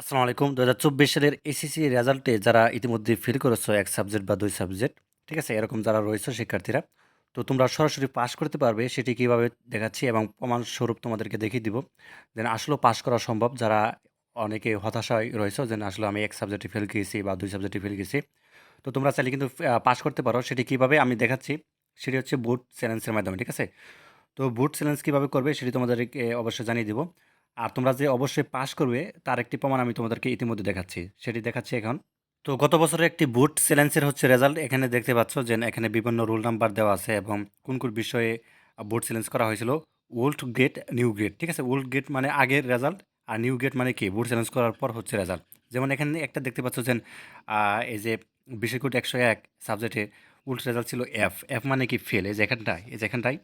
আসসালামু আলাইকুম। দু হাজার চব্বিশ সালের এসিসি রেজাল্টে যারা ইতিমধ্যে ফিল করেছ, এক সাবজেক্ট বা দুই সাবজেক্ট ঠিক আছে? এরকম যারা রয়েছে শিক্ষার্থীরা, তো তোমরা সরাসরি পাস করতে পারবে, সেটি কীভাবে দেখাচ্ছি এবং প্রমাণস্বরূপ তোমাদেরকে দেখিয়ে দিব। যেন আসলেও পাস করা সম্ভব। যারা অনেকে হতাশায় রয়েছে যেন আসলে আমি এক সাবজেক্টে ফেল গিয়েছি বা দুই সাবজেক্টে ফেল গেছি তো তোমরা চাইলে কিন্তু পাস করতে পারো। সেটি কীভাবে আমি দেখাচ্ছি, সেটি হচ্ছে বুট চ্যালেঞ্জের মাধ্যমে, ঠিক আছে? তো বুট চ্যালেঞ্জ কীভাবে করবে, সেটি তোমাদেরকে অবশ্যই জানিয়ে দিব। আর তোমরা যে অবশ্যই পাস করবে, তার একটি প্রমাণ আমি তোমাদেরকে ইতিমধ্যে দেখাচ্ছি। সেটি দেখাচ্ছি এখন। তো গত বছরের একটি বুট চ্যালেঞ্জের হচ্ছে রেজাল্ট এখানে দেখতে পাচ্ছ যে এখানে বিভিন্ন রোল নাম্বার দেওয়া আছে এবং কোন কোন বিষয়ে বুট চ্যালেঞ্জ করা হয়েছিল। ওল্ড গেট নিউ গেট ঠিক আছে? ওল্ড গেট মানে আগের রেজাল্ট আর নিউ গেট মানে কি? বুট চ্যালেঞ্জ করার পর হচ্ছে রেজাল্ট যেমন এখানে একটা দেখতে পাচ্ছ যে এই যে বিশ কোট একশো এক সাবজেক্টে উল্ট রেজাল্ট ছিল এফ এফ মানে কি? ফেল এই যে এখানটায়, এই যে এখানটায়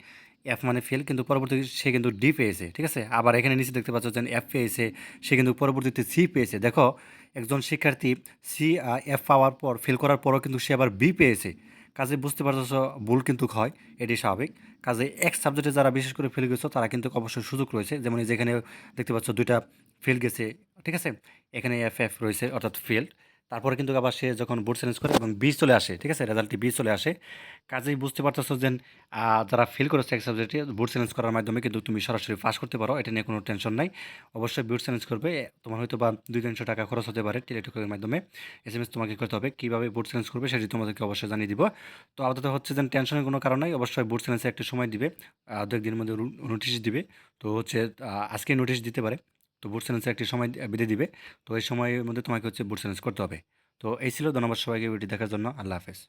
এফ মানে ফেল কিন্তু পরবর্তীতে সে কিন্তু ডি পেয়েছে, ঠিক আছে? আবার এখানে নিচে দেখতে পাচ্ছ যে এফ পেয়েছে, সে কিন্তু পরবর্তীতে সি পেয়েছে। দেখো, একজন শিক্ষার্থী সি এফ পাওয়ার পর ফেল করার পরও কিন্তু সে আবার বি পেয়েছে। কাজে বুঝতে পারছ ভুল কিন্তু হয়, এটি স্বাভাবিক। কাজে এক সাবজেক্টে যারা বিশেষ করে ফেল গেছো তারা কিন্তু অবশ্যই সুযোগ রয়েছে। যেমন যেখানে দেখতে পাচ্ছ দুইটা ফেল গেছে, ঠিক আছে? এখানে এফ এফ রয়েছে, অর্থাৎ ফেল্ড তারপরে কিন্তু আবার সে যখন বোর্ড চ্যালেঞ্জ করে এবং বি চলে আসে, ঠিক আছে? রেজাল্টটি বি চলে আসে। কাজেই বুঝতে পারতেছো যে যারা ফেল করেছে এক সাবজেক্টে বোর্ড চ্যালেঞ্জ করার মাধ্যমে কিন্তু তুমি সরাসরি পাস করতে পারো, এটা নিয়ে কোনো টেনশন নাই। অবশ্যই বোর্ড চ্যালেঞ্জ করবে, তোমার হয়তো বা দুই তিনশো টাকা খরচ হতে পারে টেলিটকের মাধ্যমে। এস এম এস তোমাকে করতে হবে, কীভাবে বোর্ড চ্যালেঞ্জ করবে সেটি তোমাদেরকে অবশ্যই জানিয়ে দিব। তো আপাতত হচ্ছে যে টেনশনের কোনো কারণ নাই, অবশ্যই বোর্ড চ্যালেঞ্জে একটা সময় দিবে দু একদিনের মধ্যে নোটিশ দিবে। তো হচ্ছে আজকে নোটিশ দিতে পারে। তো বুট সেন্সে একটি সময় বেঁধে দিবে। তো এই সময়ের মধ্যে তোমাকে হচ্ছে বুট সেন্স করতে হবে। তো এই ছিল, ধন্যবাদ সবাইকে ভিডিও দেখার জন্য। আল্লাহ হাফেজ।